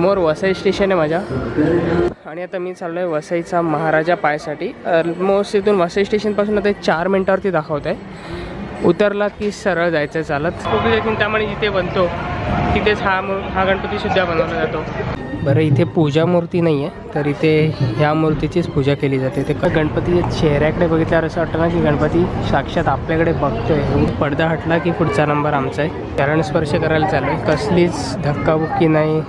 समोर वसई स्टेशन आहे माझ्या. आणि आता मी चाललो आहे वसईचा महाराजा पायसाठी. ऑलमोस्ट इथून वसई स्टेशनपासून आता चार मिनटावरती दाखवत आहे उतरला की सरळ जायचं आहे चालत. खूप चिंतामणी जिथे बनतो. तिथेच हा मू हा गणपतीसुद्धा बनवला जातो. बरं इथे पूजा मूर्ती नाही आहे तर इथे ह्या मूर्तीचीच पूजा केली जाते. ते का गणपतीच्या चेहऱ्याकडे बघितल्यावर असं वाटतं ना की गणपती साक्षात आपल्याकडे बघतोय. पडदा हटला की पुढचा नंबर आमचा आहे. चरण स्पर्श करायला चालू आहे कसलीच धक्काबुक्की नाही.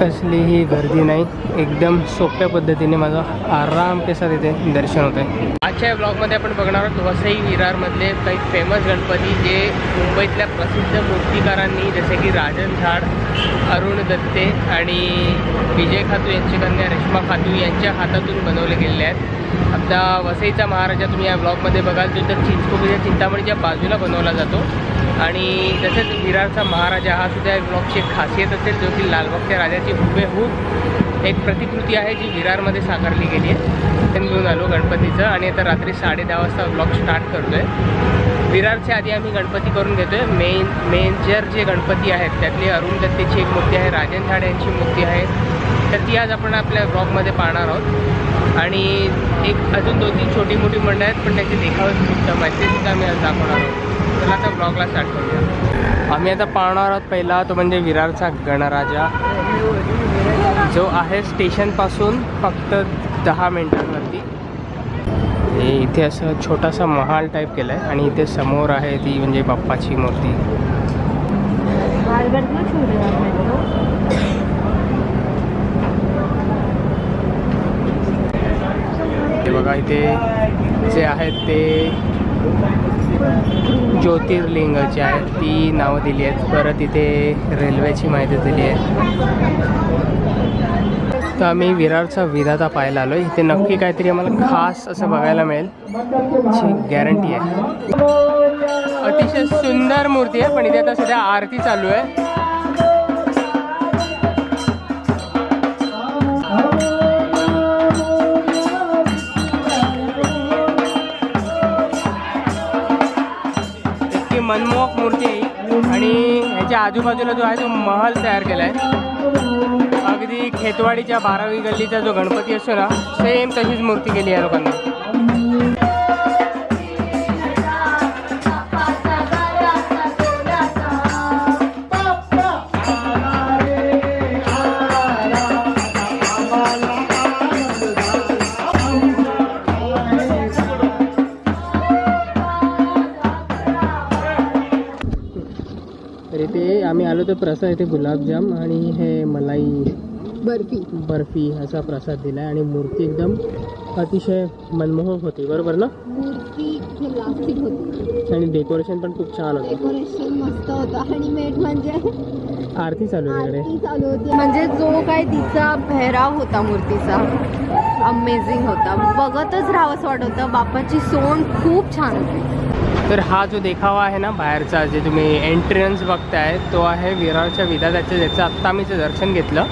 कसलीही गर्दी नाही. एकदम सोप्या पद्धतीने माझा आराम कसा तिथे दर्शन होत आहे आजच्या या ब्लॉगमध्ये आपण बघणार आहोत वसई विरारमधले काही फेमस गणपती जे मुंबईतल्या प्रसिद्ध मूर्तिकारांनी जसे की राजन झाड अरुण दत्ते आणि विजय खातू यांची कन्या रेश्मा खातू यांच्या हातातून बनवले गेलेले आहेत. आता वसईचा महाराजा तुम्ही या ब्लॉगमध्ये बघाल तो तर चिंचकोबीच्या चिंतामणीच्या बाजूला बनवला जातो. आणि तसेच विरारचा महाराजा हा सुद्धा या ब्लॉगची एक खासियत असेल जो की लालबागच्या राजाची हुबेहूब एक प्रतिकृती आहे जी विरारमध्ये साकारली गेली आहे. ते घेऊन आलो गणपतीचं आणि आता रात्री साडे दहा वाजता ब्लॉग स्टार्ट करतो आहे विरारच्या आधी आम्ही गणपती करून घेतो आहे मेन मेजर जे गणपती आहेत त्यातली अरुण दत्तेची एक मूर्ती आहे राजन झाडे यांची मूर्ती आहे. तर ती आज आपण आपल्या ब्लॉगमध्ये पाहणार आहोत. आणि एक अजून दोन तीन छोटी मोठी मंडळ आहेत पण त्याचे देखावे खूप उत्तम ते सुद्धा आम्ही आज दाखवणार आहोत. चला आता ब्लॉगला स्टार्ट करूया. आम्ही आता पाहणार आहोत पहिला तो म्हणजे विरारचा गणराजा जो आहे स्टेशनपासून फक्त दहा मिनिटांवरती. हे इथे असं छोटासा महाल टाईप केला आहे आणि इथे समोर आहे ती म्हणजे बाप्पाची मूर्ती. हे बघा इथे जे आहेत ते ज्योतिर्लिंग जे आहेत ती नावं दिली आहेत. परत इथे रेल्वेची माहिती दिली आहे. तर आम्ही विरारचा विधाता पाहायला आलो इथे नक्की काहीतरी आम्हाला खास असं बघायला मिळेल. गॅरंटी आहे. अतिशय सुंदर मूर्ती आहे पण इथे आता सध्या आरती चालू आहे. मनमोहक मूर्ती आहे आणि ह्याच्या आजूबाजूला जो आहे तो महल तयार केला आहे अगदी खेतवाडीच्या बारावी गल्लीचा जो गणपती असतो ना सेम तशीच मूर्ती केली आहे लोकांनी. आम्ही आलो तर प्रसाद इथे गुलाबजाम आणि हे मलाई बर्फी. बर्फी असा प्रसाद दिला आहे आणि मूर्ती एकदम अतिशय मनमोहक होती. बरोबर ना? मूर्ती क्लासिक होती. आणि डेकोरेशन पण खूप छान होतं. डेकोरेशन मस्त होतं. आणि मेट म्हणजे आरती चालू आहे आरती चालू होती. म्हणजे जो काय तिचा पेहराव होता मूर्तीचा अमेझिंग होता. बघतच राहावंसं वाटत. होतं बापाची सोंड खूप छान होती. तर हा जो देखावा आहे ना बाहेरचा जे तुम्ही एंट्रन्स बघताय तो आहे विरारच्या विधात्याचं ज्याचं आत्ता आम्ही जे दर्शन घेतलं.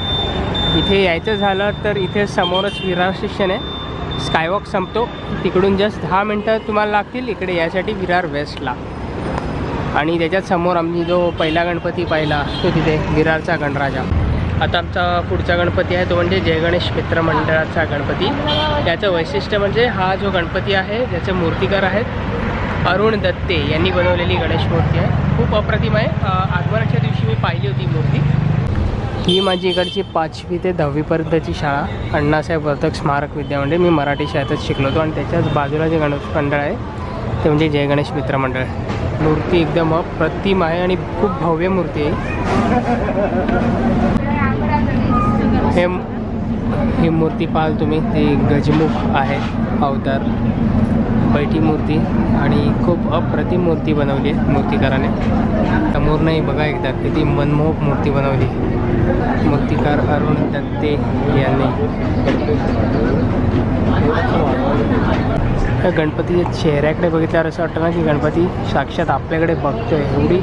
इथे यायचं झालं तर इथे समोरच विरार स्टेशन आहे. स्कायवॉक संपतो. तिकडून जस्ट दहा मिनटं तुम्हाला लागतील. इकडे यासाठी विरार वेस्टला आणि त्याच्यात समोर आम्ही जो पहिला गणपती पाहिला तो तिथे विरारचा गणराजा. आता आमचा पुढचा गणपती आहे तो म्हणजे जयगणेश मित्र मंडळाचा गणपती. त्याचं वैशिष्ट्य म्हणजे हा जो गणपती आहे त्याचे मूर्तिकार आहेत. अरुण दत्ते यांनी बनवलेली गणेश मूर्ती आहे. खूप अप्रतिम आहे. आगमनाच्या दिवशी मी पाहिली होती मूर्ती. ही माझी इकडची पाचवी ते दहावीपर्यंतची शाळा अण्णासाहेब वर्धक स्मारक विद्यामंडळ. मी मराठी शाळेतच शिकलो होतो आणि त्याच्याच बाजूला जे गणेश मंडळ आहे ते म्हणजे जय गणेश मित्र मंडळ. मूर्ती एकदम अप्रतिम आहे आणि खूप भव्य मूर्ती आहे. हे ही मूर्ती पाहाल तुम्ही. ती गजमुख आहे अवतार. बैठी मूर्ती आणि खूप अप्रतिम मूर्ती बनवली आहे मूर्तिकाराने. समोर नाही बघा एकदा किती मनमोहक मूर्ती बनवली मूर्तिकार अरुण दत्ते यांनी. त्या गणपतीच्या चेहऱ्याकडे बघितल्यावर असं वाटतं ना की गणपती साक्षात आपल्याकडे बघतोय. एवढी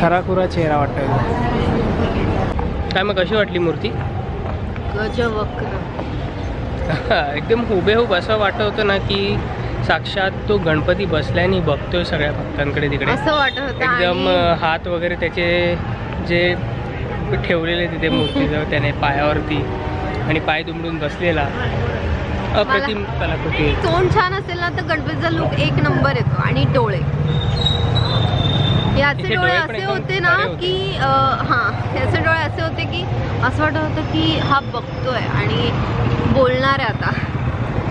खराखुरा चेहरा वाटतोय. काय मग कशी वाटली मूर्ती? गजवक्र एकदम हुबेहूब असं वाटत होतं ना की साक्षात तो गणपती बसल्याने बघतोय सगळ्या भक्तांकडे तिकडे. असं वाटत होतं एकदम आणि हात वगैरे त्याचे जे ठेवलेले तिथे मूर्तीजवळ त्याने पायावरती आणि पाय दुमडून बसलेला. अप्रतिम कलाकृती आहे. तोंड छान असेल ना तर गणपतीचा लुक एक नंबर येतो आणि डोळे. याचे इथे डोळे डोळे पण असे एकदम होते ना होते. की अं, हां याचे डोळे असे होते की असं वाटत होतं की हा बघतोय आणि बोलणार आहे आता.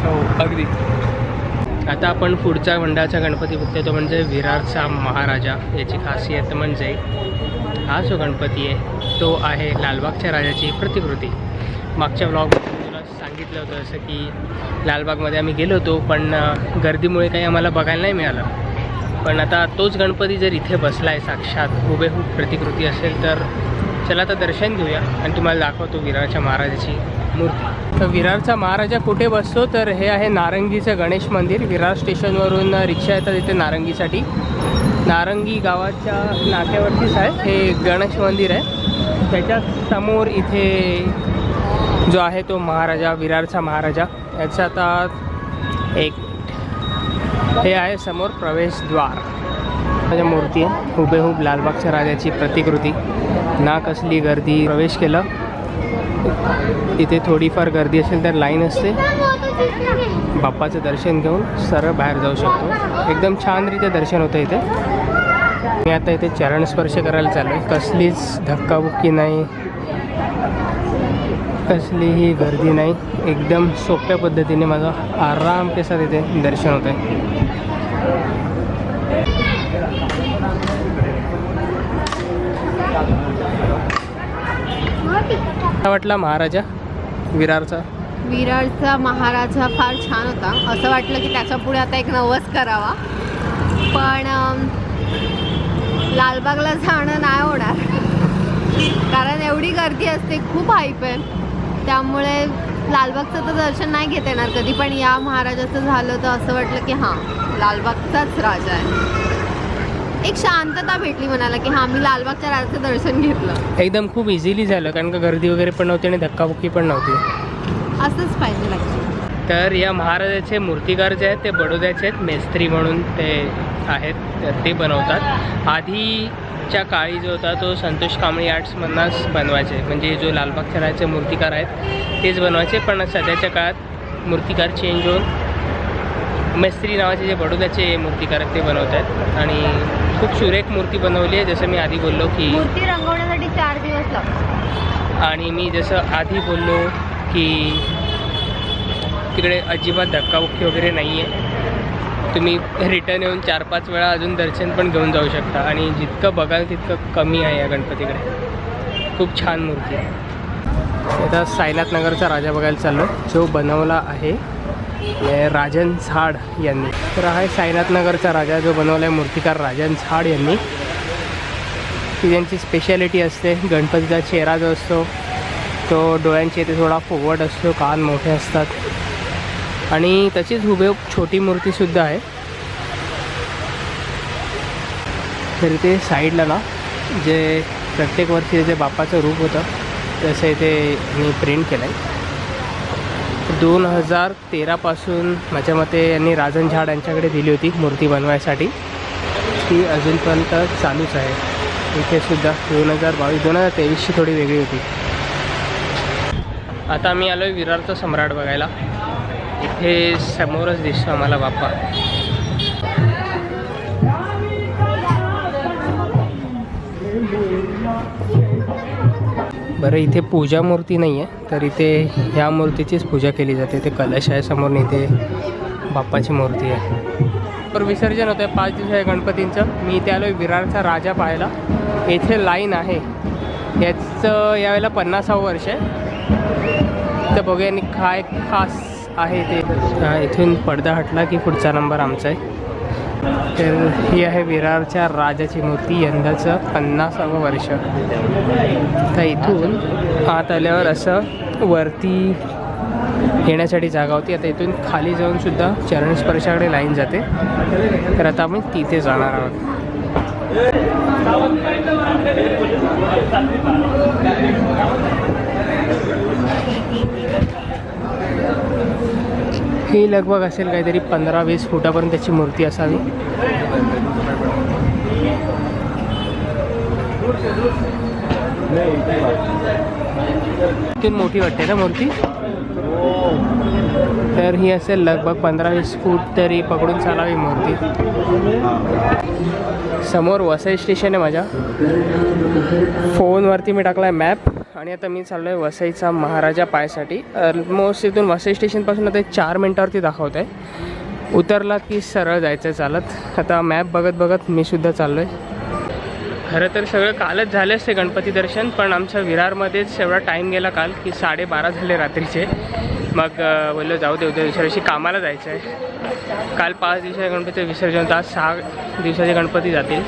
हो अगदी. आता आपण पुढच्या मंडळाचा गणपती बघतो तो म्हणजे विरारचा महाराजा. याची खासियत म्हणजे हा जो गणपती आहे तो आहे लालबागच्या राजाची प्रतिकृती. मागच्या ब्लॉगमध्ये तुला सांगितलं होतं जसं की लालबागमध्ये आम्ही गेलो होतो पण गर्दीमुळे काही आम्हाला बघायला नाही मिळालं. पण आता तोच गणपती जर इथे बसला आहे साक्षात हुबेहूब प्रतिकृती असेल तर चला आता दर्शन घेऊया आणि तुम्हाला दाखवतो विरारच्या महाराजाची मूर्ती. तर विरारचा महाराजा कुठे बसतो? तर हे आहे नारंगीचं गणेश मंदिर. विरार स्टेशनवरून रिक्षा येतात इथे नारंगीसाठी. नारंगी गावाच्या नाक्यावरतीच आहे हे गणेश मंदिर आहे. त्याच्यासमोर इथे जो आहे तो महाराजा विरारचा महाराजा. याचा आता एक हे आहे समोर प्रवेशद्वार. माझ्या मूर्ती आहे. हुबेहूब लालबागच्या राजाची प्रतिकृती. ना कसली गर्दी. प्रवेश केलं. तिथे थोडीफार गर्दी असेल तर लाईन असते. बाप्पाचं दर्शन घेऊन सरळ बाहेर जाऊ शकतो. एकदम छानरीत्या दर्शन होतं इथे. मी आता इथे चरणस्पर्श करायला चालू आहे कसलीच धक्काबुक्की नाही. कसलीही गर्दी नाही. एकदम सोप्या पद्धतीने माझं आराम केसा तिथे दर्शन होतं आहे काय वाटला महाराजा विरारचा? विरारचा महाराजा फार छान होता. असं वाटलं की त्याच्या पुढे आता एक नवस करावा. पण लालबागला जाणं नाही होणार. कारण एवढी गर्दी असते खूप हाईप आहे. त्यामुळे लालबागचं तर दर्शन नाही घेता येणार कधी पण या महाराजाचं झालं तर असं वाटलं की हां लालबागचाच राजा आहे. एक शांतता भेटली म्हणाला की हां मी लालबागच्या राजाचं दर्शन घेतलं. एकदम खूप इझिली झालं कारण का गर्दी वगैरे पण नव्हती आणि धक्काबुक्की पण नव्हती. असंच पाहिजे लक्षात. तर या महाराजाचे मूर्तिकार जे आहेत ते बडोद्याचे आहेत मेस्त्री म्हणून ते आहेत तर ते बनवतात. आधीच्या काळी जो होता तो संतोष कांबळी आर्ट्समधनंच बनवायचे. म्हणजे जो लालबागच्या राजाचे मूर्तिकार आहेत तेच बनवायचे. पण सध्याच्या काळात मूर्तिकार चेंज होऊन मेस्त्री नावाचे जे बडोद्याचे मूर्तिकार आहेत ते बनवत आहेत आणि खूप सुरेख मूर्ती बनवली आहे. जसं मी आधी बोललो की मूर्ती रंगवण्यासाठी चार दिवस लागतात. आणि मी जसं आधी बोललो की तिकडे अजिबात धक्काबुक्की वगैरे नाही आहे तुम्ही रिटर्न येऊन चार पाच वेळा अजून दर्शन पण घेऊन जाऊ शकता. आणि जितकं बघाल तितकं कमी आहे या गणपतीकडे. खूप छान मूर्ती आहे. आता साईनाथ नगरचा राजा बघायला चाललो. जो बनवला आहे म्हणजे राजन झाड यांनी. तर हा आहे साईनाथ नगरचा राजा जो बनवला आहे मूर्तिकार राजन झाड यांनी. ती त्यांची स्पेशालिटी असते गणपतीचा चेहरा जो असतो तो डोळ्यांचे इथे थोडा फोवट असतो कान मोठे असतात. आणि तशीच हुबेहूब छोटी मूर्तीसुद्धा आहे. तर इथे साईडला ना जे प्रत्येक वर्षी जे बापाचं रूप होतं तसं इथे मी प्रिंट केलं आहे दोन हजार तेरापासून माझ्या मते यांनी राजन झाड यांच्याकडे दिली होती मूर्ती बनवायसाठी. ती अजूनपर्यंत चालूच आहे. इथे सुद्धा दोन हजार बावीस दोन हजार तेवीसची थोडी वेगळी होती. आता मी आलो आहे विरारचा सम्राट बघायला. इथे समोरच दिसतो आम्हाला बाप्पा. बरं इथे पूजा मूर्ती नाही आहे तर इथे ह्या मूर्तीचीच पूजा केली जाते. ते कलश आहे समोर इथे बाप्पाची मूर्ती आहे. तर विसर्जन होतं आहे पाच दिवस आहे गणपतींचं. मी इथे आलो आहे विरारचा राजा पाहायला. येथे लाईन आहे. याचं यावेळेला पन्नासावं वर्ष आहे. तर बघूया आणि काय खास आहे ते. इथून पडदा हटला की पुढचा नंबर आमचा आहे. तर ही आहे विरारच्या राजाची मूर्ती यंदाचं पन्नासावं वर्ष. तर इथून आत आल्यावर असं वरती येण्यासाठी जागा होती. आता इथून खाली जाऊन सुद्धा चरणस्पर्शाकडे लाईन जाते. तर आता आपण तिथे जाणार आहोत. ही लगभग असेल काहीतरी पंधरा वीस फुटापर्यंत त्याची मूर्ती असावी. इथून मोठी वाटते ना मूर्ती? तर ही असेल लगभग पंधरा वीस फूट तरी पकडून चालावी मूर्ती. समोर वसई स्टेशन आहे माझ्या. फोनवरती मी टाकला आहे मॅप. आणि आता मी चाललो आहे वसईचा महाराजा पायसाठी. ऑलमोस्ट इथून वसई स्टेशनपासून आता चार मिनटावरती दाखवत आहे उतरला की सरळ जायचं आहे चालत. आता मॅप बघत बघत मी सुद्धा चाललो आहे खरं तर सगळं कालच झाले असते गणपती दर्शन पण आमच्या विरारमध्येच एवढा टाईम गेला काल की साडेबारा झाले रात्रीचे. मग बोललो जाऊ दे उद्या दुसऱ्या दिवशी कामाला जायचं आहे काल पाच दिवसाचे गणपतीचं विसर्जन होतं आज सहा दिवसाचे गणपती जातील.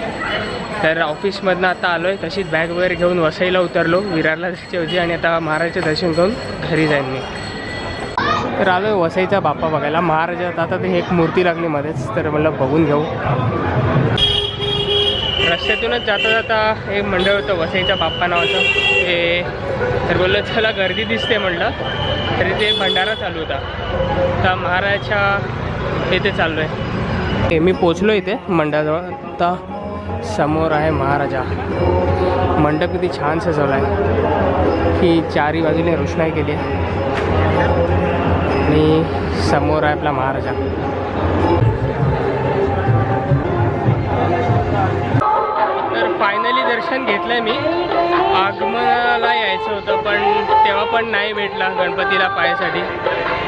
तर ऑफिसमधनं आता आलो आहे तशीच बॅग वगैरे घेऊन वसईला उतरलो. विरारला जायच्याऐवजी आणि आता महाराजचे दर्शन करून घरी जाईन मी. तर आलो आहे वसईचा बाप्पा बघायला. महाराजात आता ते एक मूर्ती लागली मध्येच तर म्हणलं बघून घेऊ. रस्त्यातूनच जाता जाता एक मंडळ होतं वसईच्या बाप्पा नावाचं. ते तर बोललं चला गर्दी दिसते म्हणलं. तरी ते भंडारा चालू होता. तर महाराजच्या इथे चाललो आहे मी पोचलो इथे मंडळाजवळ. आता समोर आहे महाराजा. मंडप किती छान सजवला आहे की चारी बाजूने रोषणाई केली आहे. आणि समोर आहे आपला महाराजा. तर फायनली दर्शन घेतलं आहे मी. आगमनाला यायचं होतं. पण नाही भेटला गणपतीला पायासाठी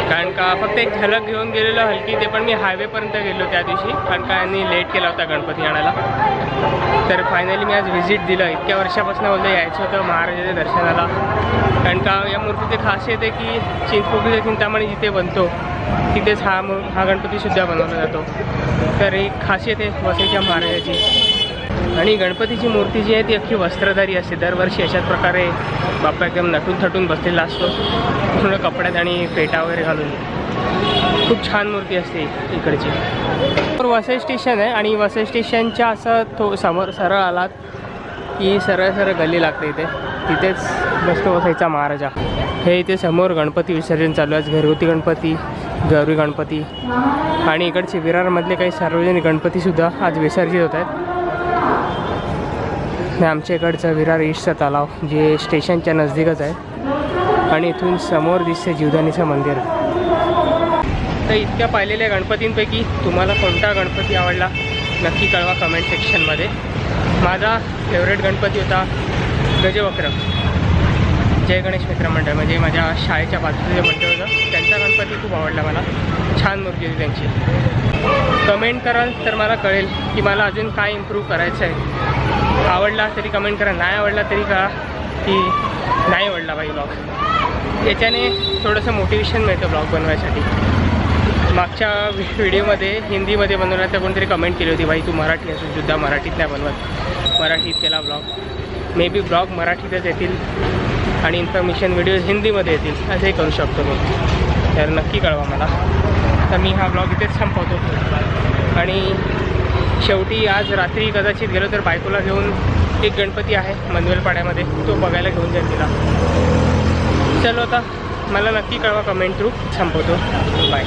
कारण का फक्त एक झलक घेऊन गेलेलो हलकी ते पण मी हायवेपर्यंत गेलो त्या दिवशी. कारण का यांनी लेट केला होता गणपती आणायला. तर फायनली मी आज व्हिजिट दिलं. इतक्या वर्षापासून बोललं यायचं होतं महाराजाच्या दर्शनाला. कारण का या मूर्तीची खासियत आहे की चिंचपोकळीच्या चिंतामणी जिथे बनतो तिथेच हा हा गणपतीसुद्धा बनवला जातो. तर ही खासियत आहे वसईच्या महाराजाची. आणि गणपतीची मूर्ती जी आहे ती अख्खी वस्त्रधारी असते दरवर्षी अशाच प्रकारे बाप्पा एकदम नटून थटून बसलेला असतो. पूर्ण कपड्यात आणि फेटा वगैरे घालून. खूप छान मूर्ती असते इकडची. तर वसई स्टेशन आहे आणि वसई स्टेशनच्या असं तो समोर सरळ आलात की सरळ सरळ गल्ली लागते इथे. तिथेच बसतो वसईचा महाराजा. हे इथे समोर गणपती विसर्जन चालू आहे. घरगुती गणपती गौरी गणपती आणि इकडचे विरारमधले काही सार्वजनिक गणपतीसुद्धा आज विसर्जित होत आहेत. आमच्या इकडचं विरार ईस्टचा तलाव जे स्टेशनच्या नजदीकच आहे. आणि इथून समोर दिसते जीवदानीचं मंदिर. तर इतक्या पाहिलेल्या गणपतींपैकी तुम्हाला कोणता गणपती आवडला नक्की कळवा कमेंट सेक्शनमध्ये माझा फेवरेट गणपती होता गजवक्र. जय गणेश मित्र मंडळ म्हणजे माझ्या शाळेच्या बाजूचं जे मंडळ होतं त्यांचा गणपती खूप आवडला मला. छान मूर्ती होती त्यांची. कमेंट कराल तर मला कळेल की मला अजून काय इम्प्रूव्ह करायचं आहे आवडला तरी कमेंट करा. नाही आवडला तरी का की नाही आवडला बाई ब्लॉग याच्याने थोडंसं मोटिवेशन मिळतं ब्लॉग बनवायसाठी. मागच्या व्हिडिओमध्ये हिंदीमध्ये बनवला तर कोणतरी कमेंट केली होती बाई तू मराठी असून सुद्धा मराठीत नाही बनवत. मराठीत केला ब्लॉग मे बी ब्लॉग मराठीतच येतील आणि इन्फॉर्मेशन व्हिडिओज हिंदीमध्ये येतील असंही करू शकतो मी. तर नक्की कळवा मला. तर मी हा ब्लॉग इथेच संपवतो. आणि शेवटी आज रात्री कदाचित गेलो तर बायकोला घेऊन एक गणपती आहे मनवेलपाड्यामध्ये तो बघायला घेऊन जाईल तिला. चलो आता मला नक्की कळवा कमेंट थ्रू संपवतो. बाय